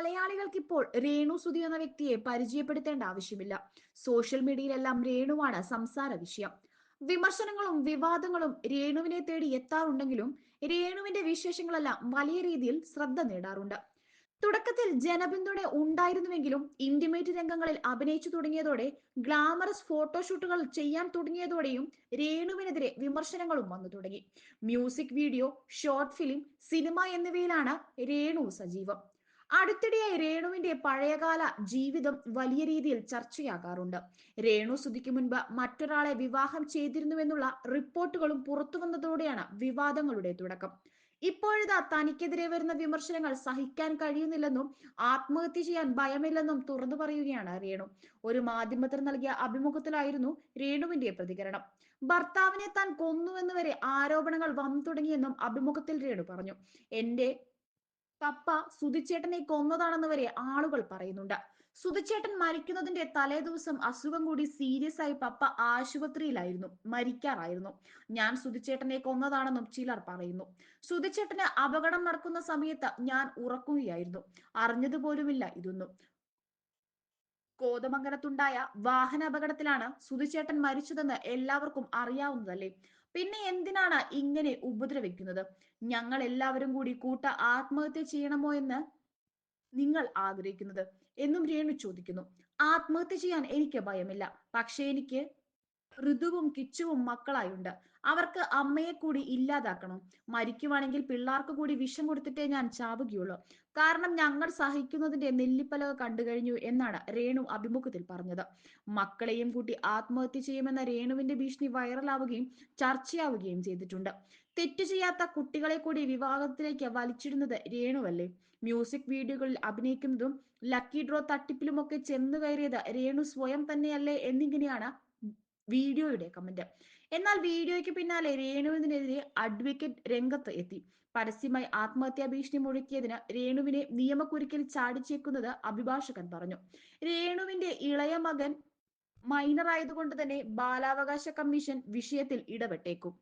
മലയാളികൾക്ക് ഇപ്പോൾ രേണു സുധി എന്ന വ്യക്തിയെ പരിചയപ്പെടുത്തേണ്ട ആവശ്യമില്ല. സോഷ്യൽ മീഡിയയിലെല്ലാം രേണുവാണ് സംസാര വിഷയം. വിമർശനങ്ങളും വിവാദങ്ങളും രേണുവിനെ തേടി എത്താറുണ്ടെങ്കിലും രേണുവിന്റെ വിശേഷങ്ങളെല്ലാം വലിയ രീതിയിൽ ശ്രദ്ധ നേടാറുണ്ട്. തുടക്കത്തിൽ ജനപിന്തുണ ഉണ്ടായിരുന്നുവെങ്കിലും ഇന്റിമേറ്റ് രംഗങ്ങളിൽ അഭിനയിച്ചു തുടങ്ങിയതോടെ ഗ്ലാമറസ് ഫോട്ടോഷൂട്ടുകൾ ചെയ്യാൻ തുടങ്ങിയതോടെയും രേണുവിനെതിരെ വിമർശനങ്ങളും വന്നു തുടങ്ങി. Music video short film cinema എന്നിവയിലാണ് രേണു സജീവം. അടുത്തിടെയായി രേണുവിന്റെ പഴയകാല ജീവിതം വലിയ രീതിയിൽ ചർച്ചയാകാറുണ്ട്. രേണു സുധിക്ക് മുൻപ് മറ്റൊരാളെ വിവാഹം ചെയ്തിരുന്നുവെന്നുള്ള റിപ്പോർട്ടുകളും പുറത്തു വന്നതോടെയാണ് വിവാദങ്ങളുടെ തുടക്കം. ഇപ്പോഴിതാ തനിക്കെതിരെ വരുന്ന വിമർശനങ്ങൾ സഹിക്കാൻ കഴിയുന്നില്ലെന്നും ആത്മഹത്യ ചെയ്യാൻ ഭയമില്ലെന്നും തുറന്നു പറയുകയാണ് രേണു. ഒരു മാധ്യമത്തിന് നൽകിയ അഭിമുഖത്തിലായിരുന്നു രേണുവിന്റെ പ്രതികരണം. ഭർത്താവിനെ താൻ കൊന്നുവെന്ന് വരെ ആരോപണങ്ങൾ വന്നു തുടങ്ങിയെന്നും അഭിമുഖത്തിൽ രേണു പറഞ്ഞു. എന്റെ പപ്പ സുധിച്ചേട്ടനെ കൊന്നതാണെന്ന് വരെ ആളുകൾ പറയുന്നുണ്ട്. സുധിച്ചേട്ടൻ മരിക്കുന്നതിന്റെ തലേ ദിവസം അസുഖം കൂടി സീരിയസ് ആയി പപ്പ ആശുപത്രിയിലായിരുന്നു മരിക്കാറായിരുന്നു. ഞാൻ സുധിച്ചേട്ടനെ കൊന്നതാണെന്നും ചിലർ പറയുന്നു. സുധിച്ചേട്ടന് അപകടം നടക്കുന്ന സമയത്ത് ഞാൻ ഉറക്കുകയായിരുന്നു. അറിഞ്ഞതുപോലുമില്ല ഇതൊന്നും. കോതമംഗലത്തുണ്ടായ വാഹന അപകടത്തിലാണ് മരിച്ചതെന്ന് എല്ലാവർക്കും അറിയാവുന്നതല്ലേ? പിന്നെ എന്തിനാണ് ഇങ്ങനെ ഉപദ്രവിക്കുന്നത്? ഞങ്ങൾ എല്ലാവരും കൂടി കൂട്ട ആത്മഹത്യ ചെയ്യണമോ എന്ന് നിങ്ങൾ ആഗ്രഹിക്കുന്നത്? എന്നും രേണു ചോദിക്കുന്നു. ആത്മഹത്യ ചെയ്യാൻ എനിക്ക് ഭയമില്ല. പക്ഷേ എനിക്ക് ഋതുവും കിച്ചുവും മക്കളായുണ്ട്. അവർക്ക് അമ്മയെ കൂടി ഇല്ലാതാക്കണം. മരിക്കുവാണെങ്കിൽ പിള്ളേർക്ക് കൂടി വിഷം കൊടുത്തിട്ടേ ഞാൻ ചാവുകയുള്ളൂ. കാരണം ഞങ്ങൾ സഹിക്കുന്നതിന്റെ നെല്ലിപ്പലക കണ്ടു കഴിഞ്ഞു എന്നാണ് രേണു അഭിമുഖത്തിൽ പറഞ്ഞത്. മക്കളെയും കൂട്ടി ആത്മഹത്യ ചെയ്യുമെന്ന രേണുവിന്റെ ഭീഷണി വൈറലാവുകയും ചർച്ചയാവുകയും ചെയ്തിട്ടുണ്ട്. തെറ്റു ചെയ്യാത്ത കുട്ടികളെ കൂടി വിവാഹത്തിലേക്ക് വലിച്ചിടുന്നത് രേണുവല്ലേ? മ്യൂസിക് വീഡിയോകളിൽ അഭിനയിക്കുന്നതും ലക്കി ഡ്രോ തട്ടിപ്പിലുമൊക്കെ ചെന്നു കയറിയത് രേണു സ്വയം തന്നെയല്ലേ എന്നിങ്ങനെയാണ് വീഡിയോയുടെ കമന്റ് എന്നാൽ വീഡിയോയ്ക്ക് പിന്നാലെ രേണുവിനെതിരെ അഡ്വക്കേറ്റ് രംഗത്ത് എത്തി. പരസ്യമായി ആത്മഹത്യാ ഭീഷണി മുഴക്കിയതിന് രേണുവിനെ നിയമക്കുരുക്കിൽ ചാടിച്ചേക്കുന്നത് അഭിഭാഷകൻ പറഞ്ഞു. രേണുവിന്റെ ഇളയ മകൻ മൈനർ ആയതുകൊണ്ട് തന്നെ ബാലാവകാശ കമ്മീഷൻ വിഷയത്തിൽ ഇടപെട്ടേക്കും.